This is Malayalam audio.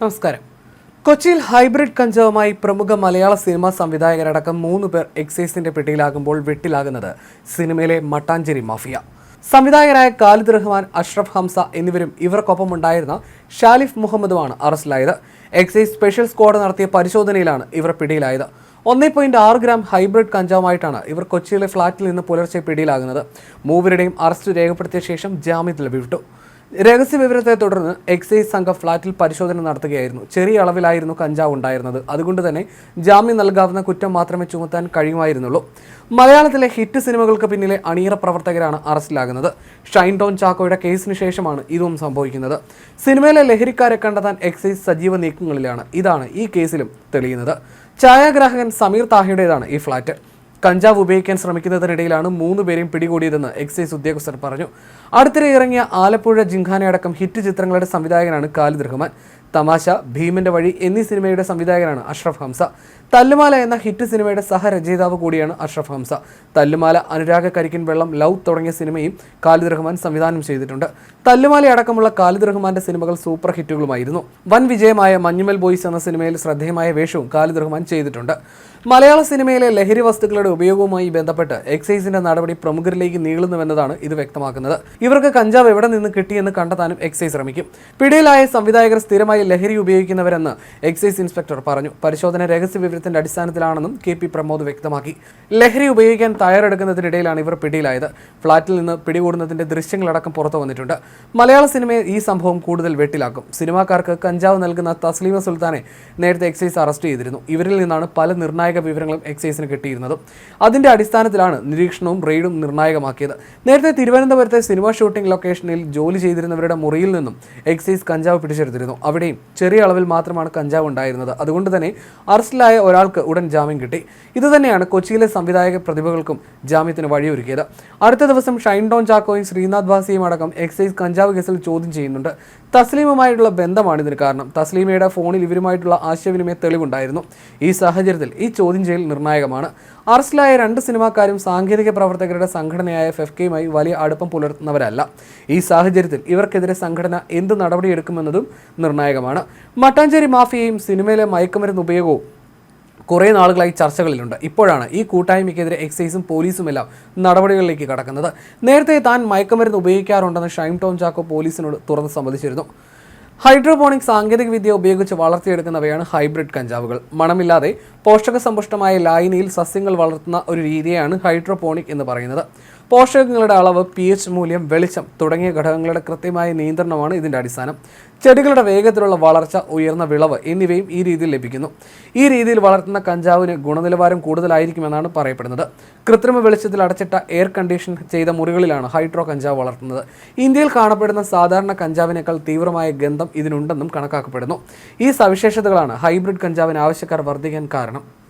നമസ്കാരം. കൊച്ചിയിൽ ഹൈബ്രിഡ് കഞ്ചാവുമായി പ്രമുഖ മലയാള സിനിമാ സംവിധായകരടക്കം മൂന്ന് പേർ എക്സൈസിന്റെ പെട്ടിയിലാകുമ്പോൾ വെട്ടിലാകുന്നത് സിനിമയിലെ മട്ടാഞ്ചേരി മാഫിയ. സംവിധായകരായ ഖാലിദ് റഹ്മാൻ അഷ്റഫ് ഹംസ എന്നിവരും ഇവർക്കൊപ്പം ഉണ്ടായിരുന്ന ഷാലിഫ് മുഹമ്മദുമാണ് അറസ്റ്റിലായത്. എക്സൈസ് സ്പെഷ്യൽ സ്ക്വാഡ് നടത്തിയ പരിശോധനയിലാണ് ഇവർ പിടിയിലായത്. ഒന്നേ പോയിന്റ് ആറ് ഗ്രാം ഹൈബ്രിഡ് കഞ്ചാവുമായിട്ടാണ് ഇവർ കൊച്ചിയിലെ ഫ്ളാറ്റിൽ നിന്ന് പുലർച്ചെ പിടിയിലാകുന്നത്. മൂവരുടെയും അറസ്റ്റ് രേഖപ്പെടുത്തിയ ശേഷം ജാമ്യത്തിൽ വിട്ടു. രഹസ്യ വിവരത്തെ തുടർന്ന് എക്സൈസ് സംഘം ഫ്ളാറ്റിൽ പരിശോധന നടത്തുകയായിരുന്നു. ചെറിയ അളവിലായിരുന്നു കഞ്ചാവ് ഉണ്ടായിരുന്നത്. അതുകൊണ്ട് തന്നെ ജാമ്യം നൽകാവുന്ന കുറ്റം മാത്രമേ ചുമത്താൻ കഴിയുമായിരുന്നുള്ളൂ. മലയാളത്തിലെ ഹിറ്റ് സിനിമകൾക്ക് പിന്നിലെ അണിയറ പ്രവർത്തകരാണ് അറസ്റ്റിലാകുന്നത്. ഷൈൻ ടോൺ ചാക്കോയുടെ കേസിന് ശേഷമാണ് ഇതും സംഭവിക്കുന്നത്. സിനിമയിലെ ലഹരിക്കാരെ കണ്ടെത്താൻ എക്സൈസ് സജീവ നീക്കങ്ങളിലാണ്. ഇതാണ് ഈ കേസിലും തെളിയുന്നത്. ഛായാഗ്രാഹകൻ സമീർ താഹയുടേതാണ് ഈ ഫ്ളാറ്റ്. കഞ്ചാവ് ഉപയോഗിക്കാൻ ശ്രമിക്കുന്നതിനിടയിലാണ് മൂന്ന് പേരെയും പിടികൂടിയതെന്ന് എക്സൈസ് ഉദ്യോഗസ്ഥർ പറഞ്ഞു. അടുത്തിടെ ഇറങ്ങിയ ആലപ്പുഴ ജിംഖാനയടക്കം ഹിറ്റ് ചിത്രങ്ങളുടെ സംവിധായകനാണ് ഖാലിദ് റഹ്മാൻ. തമാശ ഭീമന്റെ വഴി എന്നീ സിനിമയുടെ സംവിധായകനാണ് അഷ്റഫ് ഹംസ. തല്ലുമാല എന്ന ഹിറ്റ് സിനിമയുടെ സഹരചയിതാവ് കൂടിയാണ് അഷ്റഫ് ഹംസ. തല്ലുമാല അനുരാഗ കരിക്കിൻ വെള്ളം ലവ് തുടങ്ങിയ സിനിമയും ഖാലിദ് റഹ്മാൻ സംവിധാനം ചെയ്തിട്ടുണ്ട്. തല്ലുമാല അടക്കമുള്ള ഖാലിദ് റഹ്മാന്റെ സിനിമകൾ സൂപ്പർ ഹിറ്റുകളുമായിരുന്നു. വൻ വിജയമായ മഞ്ഞുമൽ ബോയ്സ് എന്ന സിനിമയിൽ ശ്രദ്ധേയമായ വേഷവും ഖാലിദ് റഹ്മാൻ ചെയ്തിട്ടുണ്ട്. മലയാള സിനിമയിലെ ലഹരി വസ്തുക്കളുടെ ഉപയോഗവുമായി ബന്ധപ്പെട്ട് എക്സൈസിന്റെ നടപടി പ്രമുഖരിലേക്ക് നീളുന്നുവെന്നതാണ് ഇത് വ്യക്തമാക്കുന്നത്. ഇവർക്ക് കഞ്ചാവ് എവിടെ നിന്ന് കിട്ടിയെന്ന് കണ്ടെത്താനും എക്സൈസ് ശ്രമിക്കും. പിടിയിലായ സംവിധായകർ സ്ഥിരമായി ലഹരി ഉപയോഗിക്കുന്നവരെന്ന് എക്സൈസ് ഇൻസ്പെക്ടർ പറഞ്ഞു. പരിശോധന രഹസ്യ വിവരത്തിന്റെ അടിസ്ഥാനത്തിലാണെന്നും കെ പി പ്രമോദ് വ്യക്തമാക്കി. ലഹരി ഉപയോഗിക്കാൻ തയ്യാറെടുക്കുന്നതിനിടയിലാണ് ഇവർ പിടിയിലായത്. ഫ്ളാറ്റിൽ നിന്ന് പിടികൂടുന്നതിന്റെ ദൃശ്യങ്ങളടക്കം പുറത്തു വന്നിട്ടുണ്ട്. മലയാള സിനിമയെ ഈ സംഭവം കൂടുതൽ വെട്ടിലാക്കും. സിനിമാക്കാർക്ക് കഞ്ചാവ് നൽകുന്ന തസ്ലീമ സുൽത്താനെ നേരത്തെ എക്സൈസ് അറസ്റ്റ് ചെയ്തിരുന്നു. ഇവരിൽ നിന്നാണ് പല നിർണായക വിവരങ്ങളും എക്സൈസിന് കിട്ടിയിരുന്നതും. അതിന്റെ അടിസ്ഥാനത്തിലാണ് നിരീക്ഷണവും റെയ്ഡും നിർണായകമാക്കിയത്. നേരത്തെ തിരുവനന്തപുരത്തെ സിനിമ ഷൂട്ടിംഗ് ലൊക്കേഷനിൽ ജോലി ചെയ്തിരുന്നവരുടെ മുറിയിൽ നിന്നും എക്സൈസ് കഞ്ചാവ് പിടിച്ചെടുത്തിരുന്നു. അവിടെയും ചെറിയ അളവിൽ മാത്രമാണ് കഞ്ചാവ് ഉണ്ടായിരുന്നത്. അതുകൊണ്ട് തന്നെ അറസ്റ്റിലായ ഒരാൾക്ക് ഉടൻ ജാമ്യം കിട്ടി. ഇതുതന്നെയാണ് കൊച്ചിയിലെ സംവിധായക പ്രതിഭകൾക്കും ജാമ്യത്തിന് വഴിയൊരുക്കിയത്. അടുത്ത ദിവസം ഷൈൻ ഡോൺ ചാക്കോയും ശ്രീനാഥ് ഭാസിയും അടക്കം എക്സൈസ് കഞ്ചാവ് കേസിൽ ചോദ്യം ചെയ്യുന്നുണ്ട്. തസ്ലീമുമായിട്ടുള്ള ബന്ധമാണ് ഇതിന് കാരണം. തസ്ലീമയുടെ ഫോണിൽ ഇവരുമായിട്ടുള്ള ആശയവിനിമയ തെളിവുണ്ടായിരുന്നു. ഈ സാഹചര്യത്തിൽ ഈ ചോദ്യം ചെയ്യൽ നിർണായകമാണ്. അറസ്റ്റിലായ രണ്ട് സിനിമാക്കാരും സാങ്കേതിക പ്രവർത്തകരുടെ സംഘടനയായ ഫെഫ്കയുമായി വലിയ അടുപ്പം പുലർത്തുന്നവരല്ല. ഈ സാഹചര്യത്തിൽ ഇവർക്കെതിരെ സംഘടന എന്ത് നടപടിയെടുക്കുമെന്നതും നിർണായകമാണ്. മട്ടാഞ്ചേരി മാഫിയയും സിനിമയിലെ മയക്കുമരുന്ന് ഉപയോഗവും കുറേ നാളുകളായി ചർച്ചകളിലുണ്ട്. ഇപ്പോഴാണ് ഈ കൂട്ടായ്മയ്ക്കെതിരെ എക്സൈസും പോലീസുമെല്ലാം നടപടികളിലേക്ക് കടക്കുന്നത്. നേരത്തെ താൻ മയക്കുമരുന്ന് ഉപയോഗിക്കാറുണ്ടെന്ന് ഷൈം ടോം ചാക്കോ പോലീസിനോട് തുറന്ന് സമ്മതിച്ചിരുന്നു. ഹൈഡ്രോപോണിക് സാങ്കേതികവിദ്യ ഉപയോഗിച്ച് വളർത്തിയെടുക്കുന്നവയാണ് ഹൈബ്രിഡ് കഞ്ചാവുകൾ. മണമില്ലാതെ പോഷകസമ്പുഷ്ടമായ ലായനിയിൽ സസ്യങ്ങൾ വളർത്തുന്ന ഒരു രീതിയാണ് ഹൈഡ്രോപോണിക് എന്ന് പറയുന്നത്. പോഷകങ്ങളുടെ അളവ് പി എച്ച് മൂല്യം വെളിച്ചം തുടങ്ങിയ ഘടകങ്ങളുടെ കൃത്യമായ നിയന്ത്രണമാണ് ഇതിന്റെ അടിസ്ഥാനം. ചെടികളുടെ വേഗത്തിലുള്ള വളർച്ച ഉയർന്ന വിളവ് എന്നിവയും ഈ രീതിയിൽ ലഭിക്കുന്നു. ഈ രീതിയിൽ വളർത്തുന്ന കഞ്ചാവിന് ഗുണനിലവാരം കൂടുതലായിരിക്കുമെന്നാണ് പറയപ്പെടുന്നത്. കൃത്രിമ വെളിച്ചത്തിൽ അടച്ചിട്ട എയർ കണ്ടീഷൻ ചെയ്ത മുറികളിലാണ് ഹൈഡ്രോ കഞ്ചാവ് വളർത്തുന്നത്. ഇന്ത്യയിൽ കാണപ്പെടുന്ന സാധാരണ കഞ്ചാവിനേക്കാൾ തീവ്രമായ ഗന്ധം ഇതിനുണ്ടെന്നും കണക്കാക്കപ്പെടുന്നു. ഈ സവിശേഷതകളാണ് ഹൈബ്രിഡ് കഞ്ചാവിന് ആവശ്യക്കാർ വർദ്ധിക്കാൻ കാരണം.